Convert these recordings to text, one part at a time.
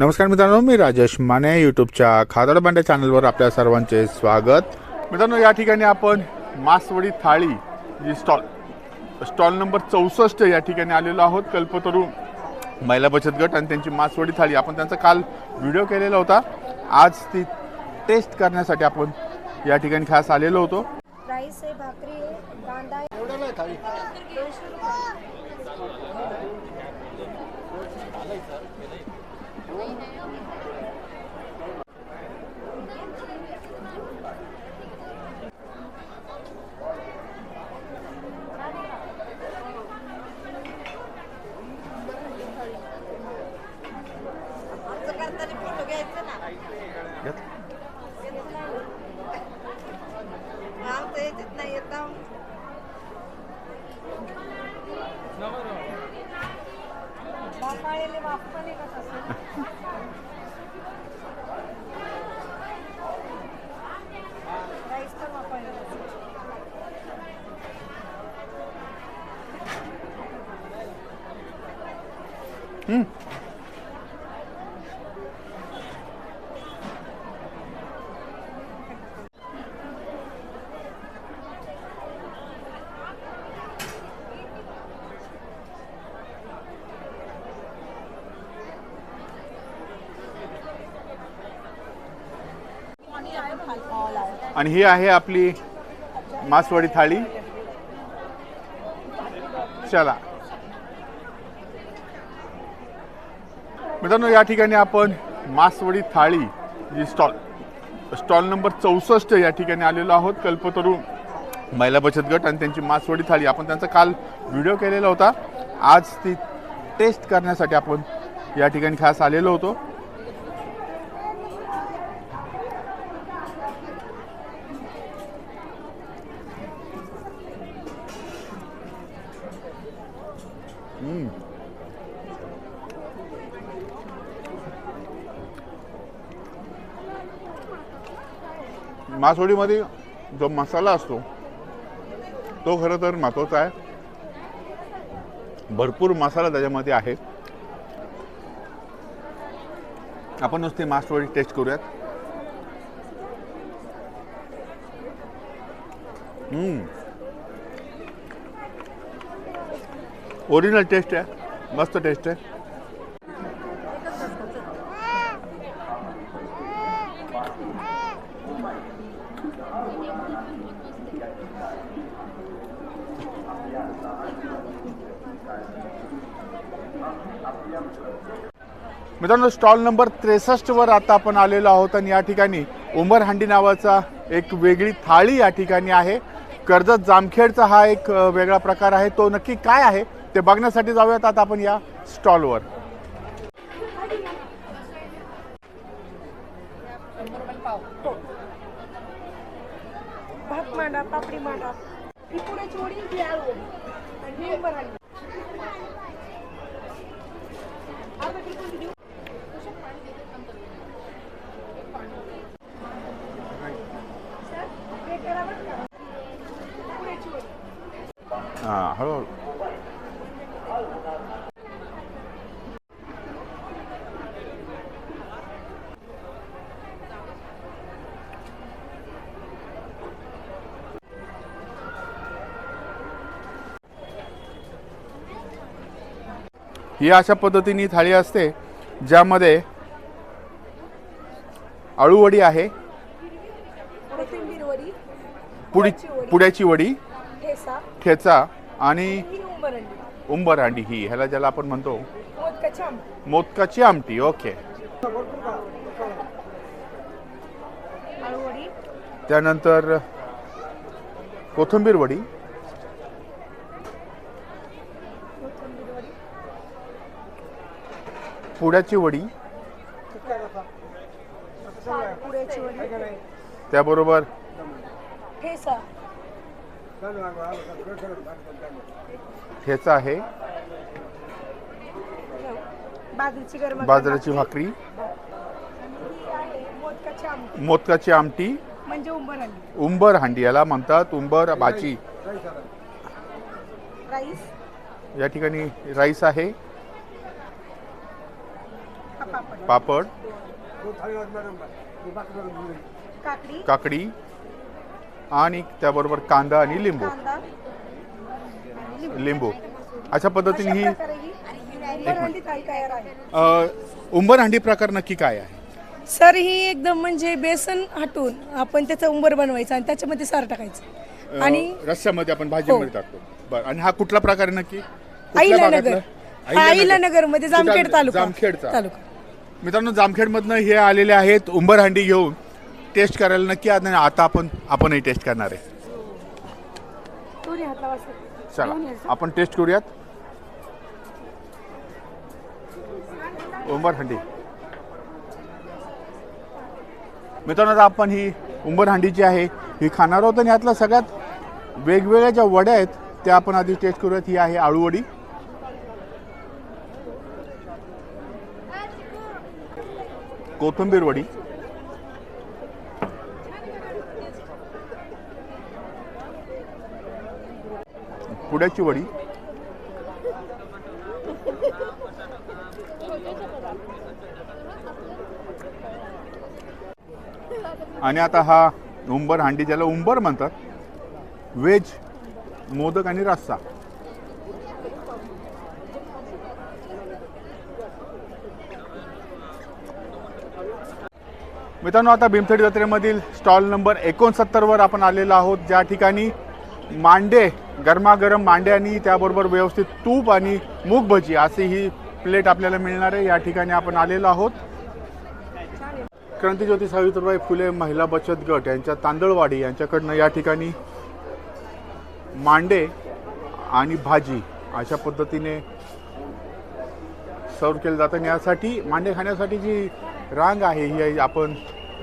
नमस्कार मित्रांनो मी राजेश माने यूट्यूबच्या खादाड बांड्या चॅनलवर आपल्या सर्वांचे स्वागत. मित्रांनो या ठिकाणी आपण मासवडी थाळी जी स्टॉल स्टॉल नंबर चौसष्ट या ठिकाणी आलेलो आहोत कल्पतरू महिला बचत गट आणि त्यांची मासवडी थाळी. आपण त्यांचा काल व्हिडिओ केलेला होता. आज ती टेस्ट करण्यासाठी आपण या ठिकाणी खास आलेलो होतो. राईस आहे भाकरी आहे कांदा आहे. दोनशे रुपये. Thank you. ना. बापाळेले बाप पण आहे का तसं? आणि ही आहे आपली मासवाडी थाळी. चला. मित्रांनो या ठिकाणी आपण मासवडी थाळी जी स्टॉल स्टॉल नंबर चौसष्ट या ठिकाणी आलेलो आहोत कल्पतरू महिला बचत गट आणि त्यांची मासवडी थाळी. आपण त्यांचा काल व्हिडिओ केलेला होता. आज ती टेस्ट करण्यासाठी आपण या ठिकाणी खास आलेलो होतो. मासोळीमध्ये जो मसाला असतो तो खरं तर महत्त्वाचा आहे. भरपूर मसाला त्याच्यामध्ये आहे. आपण नुसते मासोळी टेस्ट करूयात. ओरिजिनल टेस्ट आहे. मस्त टेस्ट आहे. मित्रांनो स्टॉल नंबर त्रेसष्टवर आता आपण आलेलो आहोत आणि या ठिकाणी उंबरहांडी नावाचा एक वेगळी थाळी या ठिकाणी आहे. कर्जत जामखेडचा हा एक वेगळा प्रकार आहे. तो नक्की काय आहे ते बघण्यासाठी जाऊयात आता आपण या स्टॉलवर भात मांडा पापडी मांडा. ही वडी ही ही आली आता ती कोणती देऊ? सर, हे करा बरं का. पुण्याची वडी. हां हळूहळू ही अशा पद्धतीने थाळी असते ज्यामध्ये अळूवडी आहे पुड्याची वडी ठेचा आणि उंबरहांडी ही ह्याला ज्याला आपण म्हणतो मोदकाची आमटी. ओके. त्यानंतर कोथिंबीर वडी. कोथिंबीर वडी. पुड्याची वडी. त्याबरोबर ठेसा ठेचा आहे. बाजरीची गरम बाजरीची भाकरी. मोदकाची आमटी. म्हणजे उंबर हांडी. याला म्हणतात उंबर भाजी. या ठिकाणी राईस आहे. पापड. काकडी. आणि त्याबरोबर कांदा आणि लिंबू. लिंबू. अशा पद्धतीने ही उंबर हंडी प्रकार नक्की काय आहे? सर ही एकदम म्हणजे बेसन हटून आपण त्याचं उंबर बनवायचं आणि त्याच्यामध्ये सार टाकायचं. आणि रस्स्यामध्ये आपण भाजीमध्ये हो. टाकतो. बरं आणि हा कुठला प्रकार नक्की? आईलानगर? आईलानगरमध्ये जामखेड? तालुका. जामखेडचा. तालुका. मित्रांनो जामखेडमधनं हे आलेले आहेत उंबर हंडी घेऊन. टेस्ट करायला नक्की आता आता आपण आपणही टेस्ट करणार आहे. चला. आपण टेस्ट करूयात. उंबर हंडी. मित्रांनो आता आपण ही उंबर हंडी जी आहे ही खाणार आहोत आणि यातल्या सगळ्यात वेगवेगळ्या ज्या वड्या आहेत त्या आपण आधी टेस्ट करूयात. ही आहे आळूवडी कोथिंबीर वडी. पुड्याची वडी. आणि आता हा उंबर हांडी ज्याला उंबर म्हणतात व्हेज मोदक आणि रस्सा. मित्रांनो आता भीमथडी जत्रेमधील स्टॉल नंबर एकोणसत्तरवर आपण आलेलो आहोत. ज्या ठिकाणी मांडे गरमागरम मांड्यानी त्याबरोबर व्यवस्थित तूप आणि मूग भजी अशी ही प्लेट आपल्याला मिळणार आहे. या ठिकाणी आपण आलेलो आहोत. क्रांतीज्योती सावित्रीबाई फुले महिला बचत गट यांच्या तांदळवाडी यांच्याकडनं या ठिकाणी मांडे आणि भाजी अशा पद्धतीने सर्व केलं जातं आणि यासाठी मांडे खाण्यासाठी जी रांग आहे ही आपण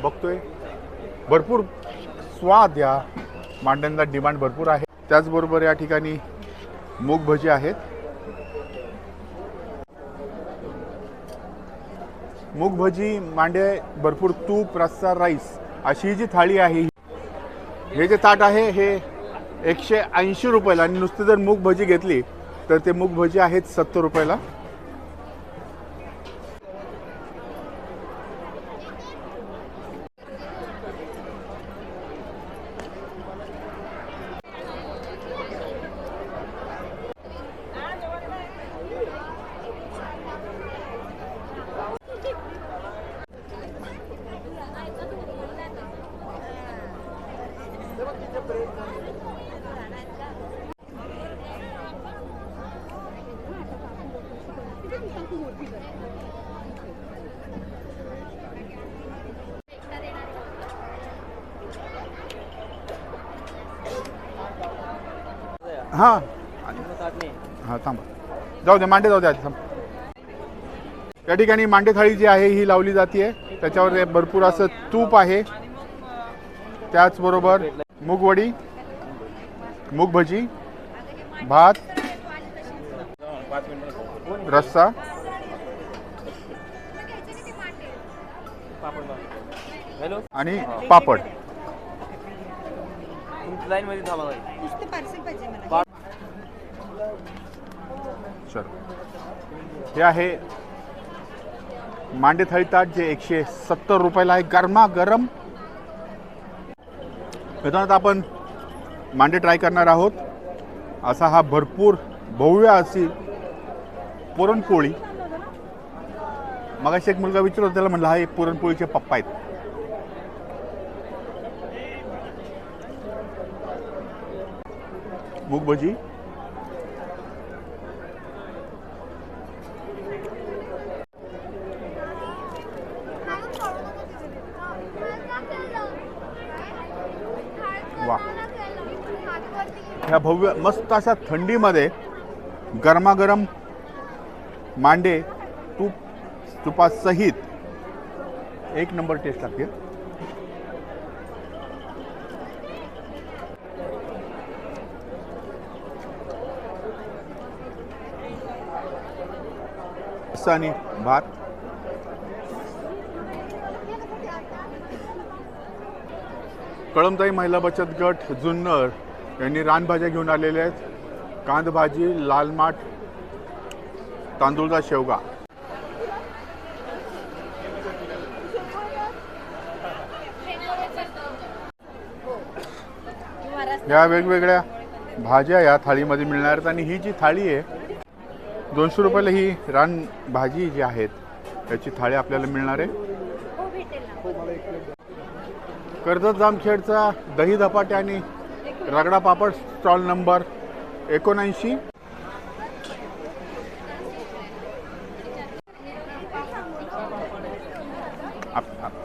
बघतोय. भरपूर स्वाद या मांड्यांना डिमांड भरपूर आहे. त्याचबरोबर या ठिकाणी मूग भजी आहेत. मूग भजी मांडे भरपूर तूप रस्सा राईस अशी ही जी थाळी आहे हे जे ताट आहे हे एकशे ऐंशी रुपयाला. आणि नुसती जर मूग भजी घेतली तर ते मूग भजी आहेत सत्तर रुपयाला. हां. हां थांबा. जाऊ दे मांडे जाऊ दे आधी थांब. या ठिकाणी मांडे थाळी जी आहे ही लावली जाते त्याच्यावर भरपूर असं तूप आहे. त्याचबरोबर मूगवडी मूग भजी भात रस्सा हॅलो आणि पापड. लाईन मध्ये थांबा चल. हे आहे मांडे थाळी ताट जे एकशे सत्तर रुपयाला आहे. गरमा गरम आपण मांडे ट्राय करणार आहोत. असा हा भरपूर भव्य अशी पुरणपोळी. मगाशी एक मुलगा विचारत त्याला म्हणलं हा एक पुरणपोळीचे पप्पा आहेत. मूग भजी वा ह्या भव्य मस्त अशा थंडीमध्ये गरमागरम मांडे तूप तुपासहित एक नंबर टेस्ट लागते. आणि भात. कळमताई महिला बचत गट जुन्नर. यांनी रानभाज्या घेऊन आलेल्या आहेत. कांदभाजी लाल माठ तांदूळचा शेवगा. या वेगवेगळ्या भाज्या या थाळीमध्ये मिळणार आहेत आणि ही जी थाळी आहे दोनशे रुपयाला ही रान भाजी जी आहेत याची थाळी आपल्याला मिळणार आहे. कर्जत जामखेडचा दही धपाटे आणि रगडा पापड स्टॉल नंबर एकोणऐंशी. आप- आप-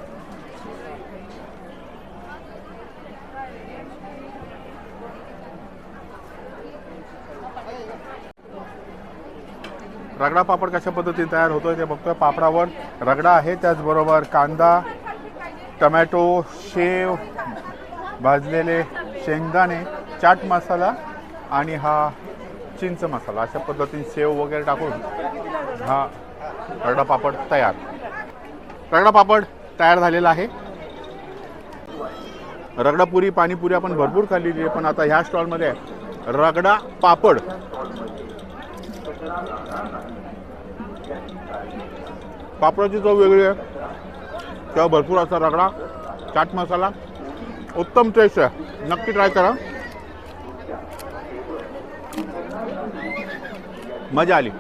रगडा पापड कशा पद्धतीने तयार होतोय ते बघतोय. पापडावर रगडा आहे त्याचबरोबर कांदा टमॅटो शेव भाजलेले शेंगदाणे चाट मसाला आणि हा चिंच मसाला. अशा पद्धतीने शेव वगैरे टाकून हा रगडा पापड तयार. रगडा पापड तयार झालेला आहे. रगडा पुरी पाणीपुरी आपण भरपूर खाल्लेली आहे पण आता ह्या स्टॉलमध्ये रगडा पापड. पापडाची चव वेगळी आहे. तेव्हा भरपूर असा रगडा चाट मसाला उत्तम टेस्ट आहे. नक्की ट्राय करा. मजा आली.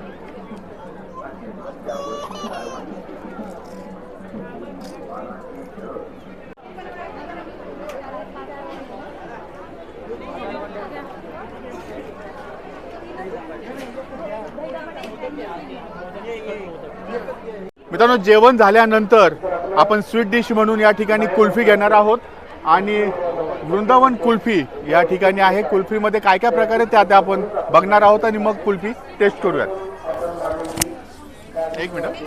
मित्रांनो जेवण झाल्यानंतर आपण स्वीट डिश म्हणून या ठिकाणी कुल्फी घेणार आहोत. आणि वृंदावन कुल्फी या ठिकाणी आहे. कुल्फीमध्ये काय काय प्रकार आहेत त्या त्या आपण बघणार आहोत आणि मग कुल्फी टेस्ट करूयात. एक मिनिट.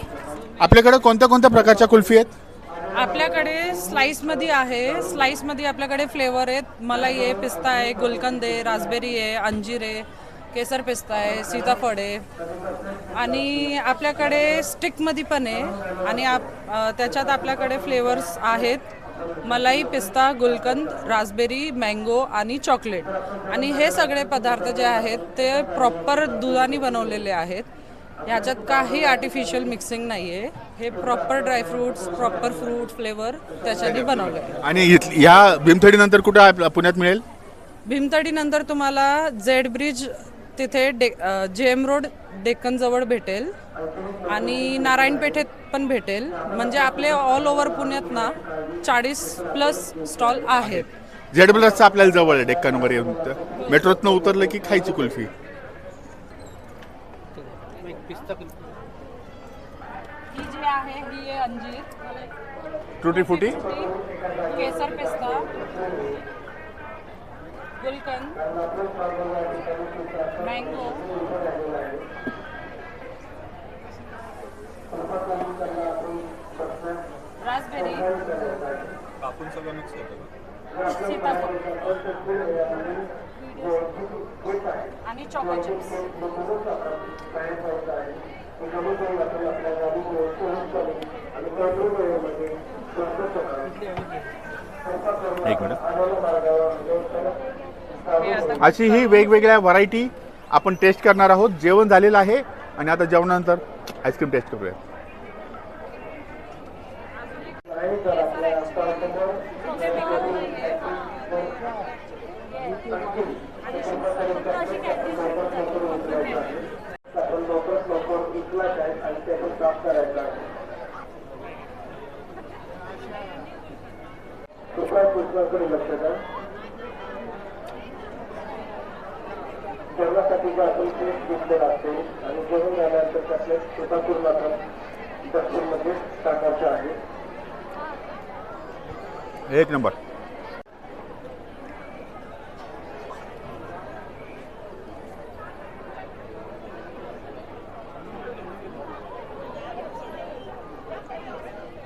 आपल्याकडे कोणत्या कोणत्या प्रकारच्या कुल्फी आहेत? आपल्याकडे स्लाईसमध्ये आहे. स्लाईसमध्ये आपल्याकडे फ्लेवर आहेत. मलाई आहे पिस्ता आहे गुलकंद आहे रासबेरी आहे अंजीर आहे केसर पिस्ता आहे सीताफळ आहे. आणि आपल्याकडे स्टिकमध्ये पण आहे. आणि आप त्याच्यात आपल्याकडे फ्लेवर्स आहेत. मलाई पिस्ता गुलकंद रास्बेरी मँगो आणि चॉकलेट आणि हे सगळे पदार्थ जे आहेत ते प्रॉपर दुधाने बनवलेले आहेत. ह्याच्यात काही आर्टिफिशियल मिक्सिंग नाही आहे हे proper dry fruits proper fruit flavour त्याच्याने बनवले आहे आणि इथ- ह्या भीमथडी नंतर कुठे आप- पुण्यात मिळेल? भीमतडी नंतर तुम्हाला झेड ब्रिज तिथे डे जे एम रोड डेक्कनजवळ भेटेल. आणि नारायणपेठेत पण भेटेल. म्हणजे आपले ऑल ओव्हर पुण्यात ना चाळीस प्लस स्टॉल आहेत. झेड प्लसचं आपल्याला जवळ आहे डेक्कनवर येऊन मेट्रोतनं उतरलं की खायची कुल्फी. ही जी आहे ही आहे अंजीर. टुटी फुटी केसर पिस्ता. गुलकंद. Mango raspberry. सीताफळ. आणि चॉको चिप्स एक मिनिट. आता अशी ही वेगवेगळ्या व्हरायटी आपण टेस्ट करणार आहोत. जेवण झालेलं आहे. आणि आता जेवणानंतर आईस्क्रीम टेस्ट करूया Thank you जे आपण टेस्ट घेतलेला असते आणि जेवण झाल्यानंतर त्यातले स्वतःपूर मात्र डस्टबिनमध्ये टाकायचे आहे एक नंबर.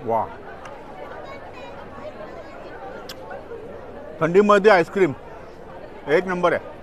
वा थंडीमध्ये आईस्क्रीम एक नंबर आहे.